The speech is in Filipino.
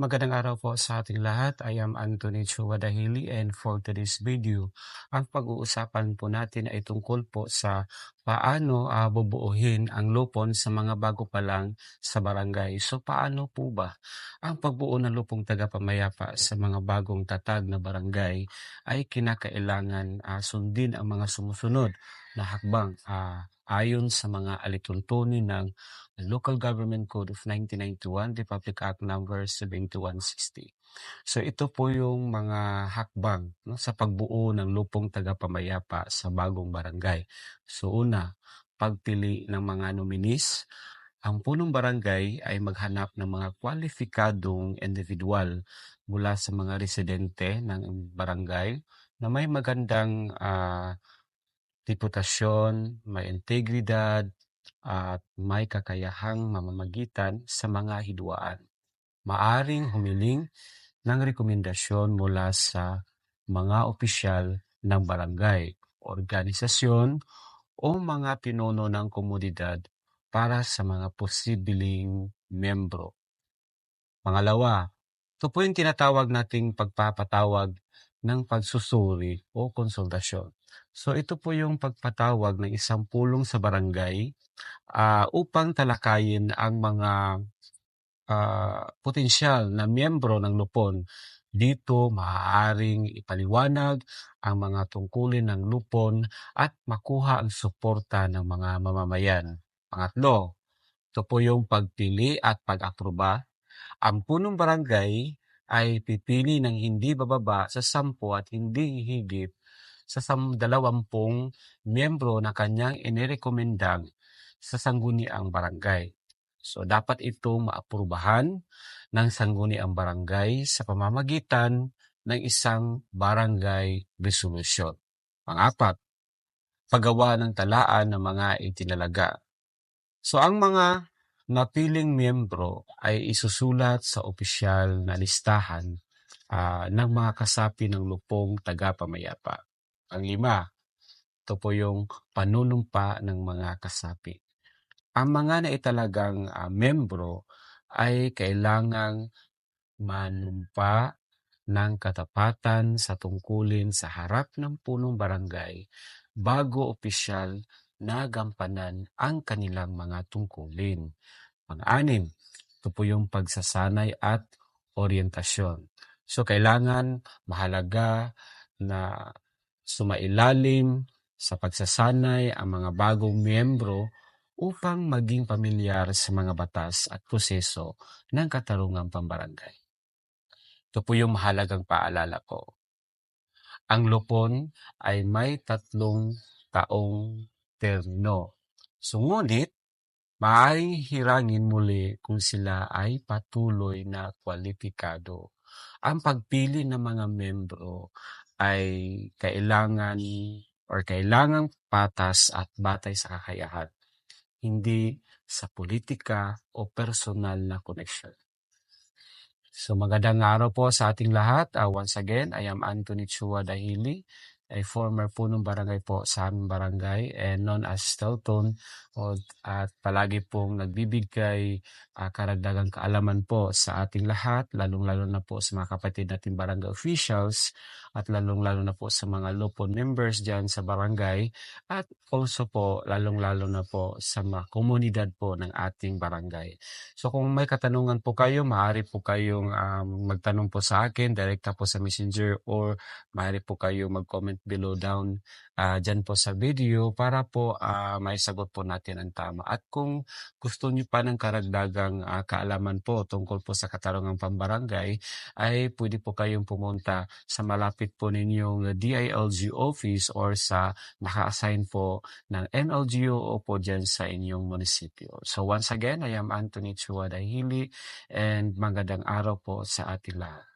Magandang araw po sa ating lahat. I am Anthony Chua Dahili and for today's video, ang pag-uusapan po natin ay tungkol po sa paano uh, bubuuhin ang lupon sa mga bago pa lang sa barangay. So paano po ba ang pagbuo ng lupong tagapamayapa sa mga bagong tatag na barangay ay kinakailangan uh, sundin ang mga sumusunod na hakbang uh, ayon sa mga alituntunin ng Local Government Code of 1991, Republic Act number 7160. So ito po yung mga hakbang no, sa pagbuo ng lupong tagapamayapa sa bagong barangay. So una, pagpili ng mga nominees. Ang punong barangay ay maghanap ng mga kwalifikadong individual mula sa mga residente ng barangay na may magandang uh, reputasyon, may integridad, at may kakayahang mamamagitan sa mga hidwaan. Maaring humiling ng rekomendasyon mula sa mga opisyal ng barangay, organisasyon o mga pinuno ng komunidad para sa mga posibleng membro. Pangalawa, ito po yung tinatawag nating pagpapatawag ng pagsusuri o konsultasyon. So ito po yung pagpatawag ng isang pulong sa barangay uh, upang talakayin ang mga uh, potensyal na miyembro ng lupon. Dito maaaring ipaliwanag ang mga tungkulin ng lupon at makuha ang suporta ng mga mamamayan. Pangatlo, ito po yung pagpili at pag-aproba. Ang punong barangay ay pipili ng hindi bababa sa sampu at hindi higit sa dalawampung miyembro na kanyang inirekomendang sa sangguniang barangay. So dapat ito maaprubahan ng sangguniang barangay sa pamamagitan ng isang barangay resolution. Pangapat, paggawa ng talaan ng mga itinalaga. So ang mga napiling miyembro ay isusulat sa opisyal na listahan uh, ng mga kasapi ng lupong tagapamayapa. Ang lima, ito po yung panunumpa ng mga kasapi. Ang mga naitalagang uh, membro ay kailangang manumpa ng katapatan sa tungkulin sa harap ng punong barangay bago opisyal na gampanan ang kanilang mga tungkulin. Pang-anim, ito po yung pagsasanay at orientasyon. So kailangan mahalaga na sumailalim sa pagsasanay ang mga bagong miyembro upang maging pamilyar sa mga batas at proseso ng katarungang pambarangay. Ito po yung mahalagang paalala ko. Ang lupon ay may tatlong taong terno. Sungunit, maaaring hirangin muli kung sila ay patuloy na kwalipikado. Ang pagpili ng mga membro ay kailangan or kailangang patas at batay sa kakayahan hindi sa politika o personal na connection. So magandang araw po sa ating lahat. Uh, once again, I am Anthony Chua Dahili, a former punong barangay po sa aming barangay and known as Stelton at palagi pong nagbibigay uh, karagdagang kaalaman po sa ating lahat, lalong-lalo na po sa mga kapatid nating barangay officials at lalong-lalo na po sa mga lupon members dyan sa barangay at also po lalong-lalo na po sa mga komunidad po ng ating barangay. So kung may katanungan po kayo, maaari po kayong um, magtanong po sa akin, direkta po sa messenger or maaari po kayo mag-comment below down uh, dyan po sa video para po uh, may sagot po natin ang tama. At kung gusto niyo pa ng karagdagang uh, kaalaman po tungkol po sa katarungang pambarangay, ay pwede po kayong pumunta sa malapit po ninyong DILG office or sa naka-assign po ng NLGO po dyan sa inyong munisipyo. So once again, I am Anthony Chua Dahili and magandang araw po sa ating lahat.